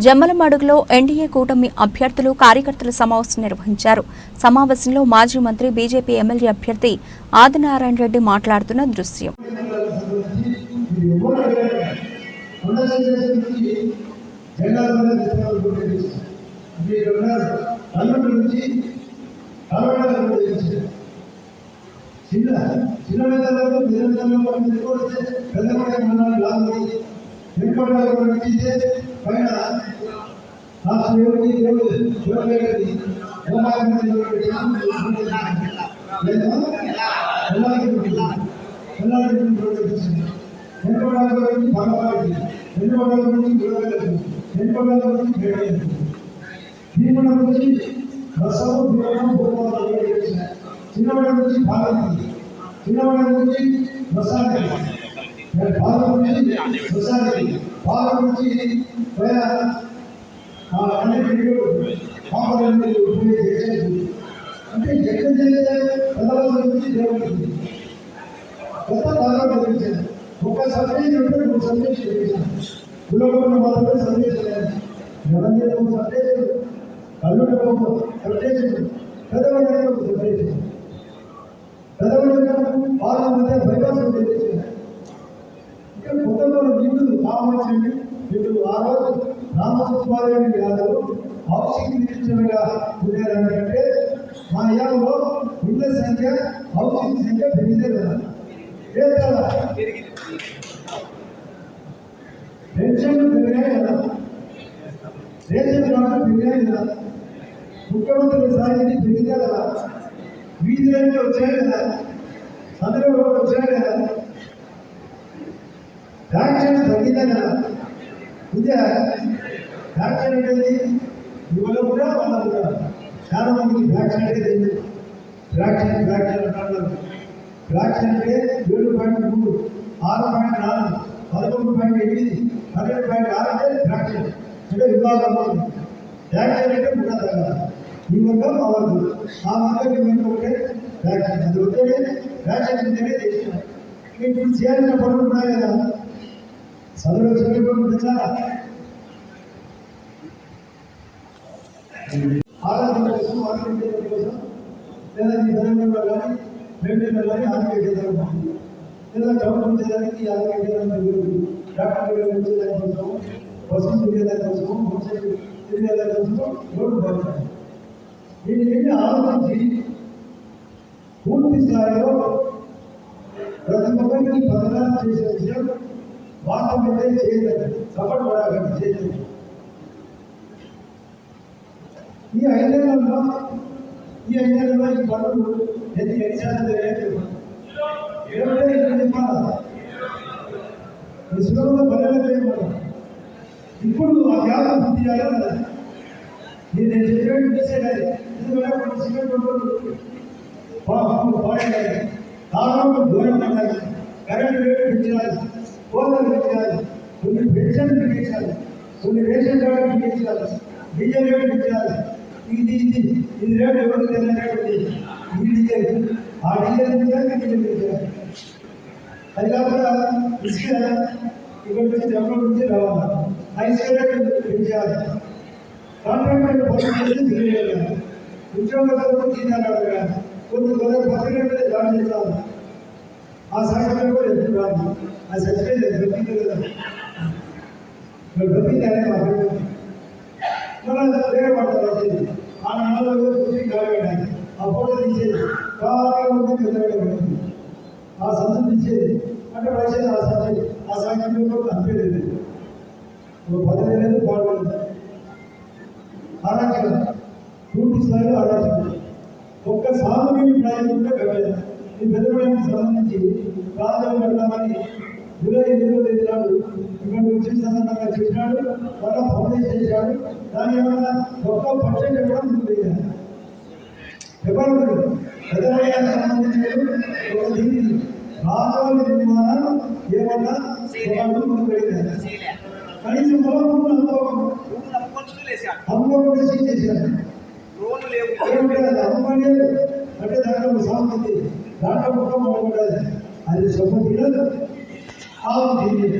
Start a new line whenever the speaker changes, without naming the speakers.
జమ్మలమడుగులో NDA కూటమి అభ్యర్థులు కార్యకర్తల సమావేశం నిర్వహించారు. సమావేశంలో మాజీ మంత్రి బీజేపీ ఎమ్మెల్యే అభ్యర్థి ఆదినారాయణ రెడ్డి మాట్లాడుతున్న దృశ్యం.
చిన్న చిన్న పెద్ద పైన రాష్ట్ర యోగి దేవుడు శివకేటి హోమాగ్ని గురించి భగవానికి వెనుకోవడం గురించి గురువులకు వెనుకోవడం గురించి భేటీ భీముల గురించి రసము భీమం భూపాలు చిన్నవాడి నుంచి చిన్నవాడి నుంచి నుంచి నుంచి అంటే ఎక్కడ చేస్తే పెద్దల నుంచి దేవుడికి కొత్త బాగా తెలిపించాను ఒక సందేశం ఉంటే ఒక సందేశం తెలిపించాను కులకుండా మాత్రమే సందేశం లేదు సందేశం కల్లుడు సందేశం పెద్దవాడి సందేశం పెద్దవాడి రామసుబ్బారెడ్డి యాదవ్ హౌసింగ్ మినిస్టర్గా ఉండేదంటే మా యాదవ్లో ఇళ్ళ సంఖ్య హౌసింగ్ సంఖ్య పెరిగితే కదా. పెన్షన్లు పెరిగాయి కదా. రేషన్ కార్డు పెరిగాయి కదా. ముఖ్యమంత్రి స్థాయిని పెరిగితే కదా. వీధి రైతులు వచ్చాయి కదా. అందరూ వచ్చాయి కదా. ఫ్యాక్షన్ తగ్గిందా కదా. ఇదే ఫ్యాక్షన్ అనేది ఇవాళ కూడా వాళ్ళ కూడా చాలా మందికి ఫ్యాక్షన్ అంటే తెలియదు ఫ్యాక్షన్ ఫ్యాక్షన్ అంటున్నారు ఫ్యాక్షన్ అంటే ఏడు పాయింట్ మూడు ఆరు పాయింట్ నాలుగు పదకొండు పాయింట్ ఎనిమిది పన్నెండు పాయింట్ ఆరు అంటే ఫ్యాక్షన్ అంటే విభాగంలో ఉంది ఫ్యాక్షన్ అంటే కూడా తగ్గదు ఈ వర్గం అవ్వదు ఆ వర్గం ఈ వర్గం ఒకటే ఫ్యాక్షన్ అది వస్తేనే ఫ్యాక్షన్ ఉంటేనే చేస్తున్నాం ఇప్పుడు చేయాల్సిన పనులు ఉన్నాయి కదా చదువు చదువుకుంటే ఆరోగ్యం కోసం ఆరోగ్యం కోసం లేదా మీ తెలంగాణలో కానీ బెంగళూరులో కానీ ఆరోగ్య కేంద్రం లేదా గవర్నమెంట్ చేయడానికి ఆరోగ్య కేంద్రం డాక్టర్ వచ్చేదాని కోసం వసతి తిరిగేదాని కోసం హోంసైడ్ తిరిగేదాని కోసం రోడ్డు బాగుంటాయి దీన్ని ఎన్ని ఆలోచించి పూర్తి స్థాయిలో ప్రతి ఒక్కరికి పథకాలు చేసే విషయం వాస్తవమైతే చేయలేదు సపోర్ట్ పడాలి చేయలేదు ఈ ఐదేళ్ళలో ఈ ఐదేళ్ళలో ఈ పనులు ఎన్ని ఎగ్జామ్స్ జరిగాయి ఏమంటే ఇక్కడ చెప్పాలి సులభంగా పనులు చేయమని ఇప్పుడు ఆ వ్యాపారం పూర్తి చేయాలి నేను నేను చెప్పేది తీసేయాలి ఎందుకంటే కొన్ని సిమెంట్ రోడ్లు పాడాలి కాలంలో దూరం పెట్టాలి కరెంట్ రేట్లు పెంచాలి కోతలు పెంచాలి కొన్ని పెన్షన్లు పెంచాలి కొన్ని రేషన్ కార్డు పెంచాలి డీజిల్ రేట్లు పెంచాలి ఇది ఇది ఇది రేటు ఎవరు తెలియదు ఈ ఆ డిజైన్ అది కాకుండా ఇసుక ఇక్కడ నుంచి జమ్మల నుంచి రావాలి ఆ ఇసుక రేటు పెంచాలి కాంట్రాక్టర్ పనులు తెలియదు తీయాలి కొన్ని కొందరు చేస్తాను ఆ కూడా రాదు? ఆ కదా. అనే మన వేరే వచ్చేది ఆ నాలుగు కూర్చొని కాగడానికి ఆ ఫోటో తీసేది కాగా ఉంటుంది ఆ సంతం తీసేది అంటే వచ్చేది ఆ సంతం ఆ పదవి లేదు. బాగుంది అరాచకం. పూర్తి స్థాయిలో అరాచకం. ఒక్క సాగునీటి ప్రాజెక్టు కూడా కట్టలేదు ఈ పెద్దపడానికి సంబంధించి ప్రాధాన్యత పెడతామని జూలై ఎనిమిదో తేదీ నాడు ఇక్కడ వచ్చే సందర్భంగా చెప్పినాడు వాళ్ళ ఫౌండేషన్ చేశాడు. దాని వల్ల ఒక్క ముందు వేయాలి ఎవరు పెద్దపడానికి సంబంధించిన రాజధాని నిర్మాణం ఏమన్నా కనీసం అనుకోవడం చేశారు. అంటే దాంట్లో సాగు ఉంది దాంట్లో అమ్మకం అది సొమ్ము తినదు हम धीरे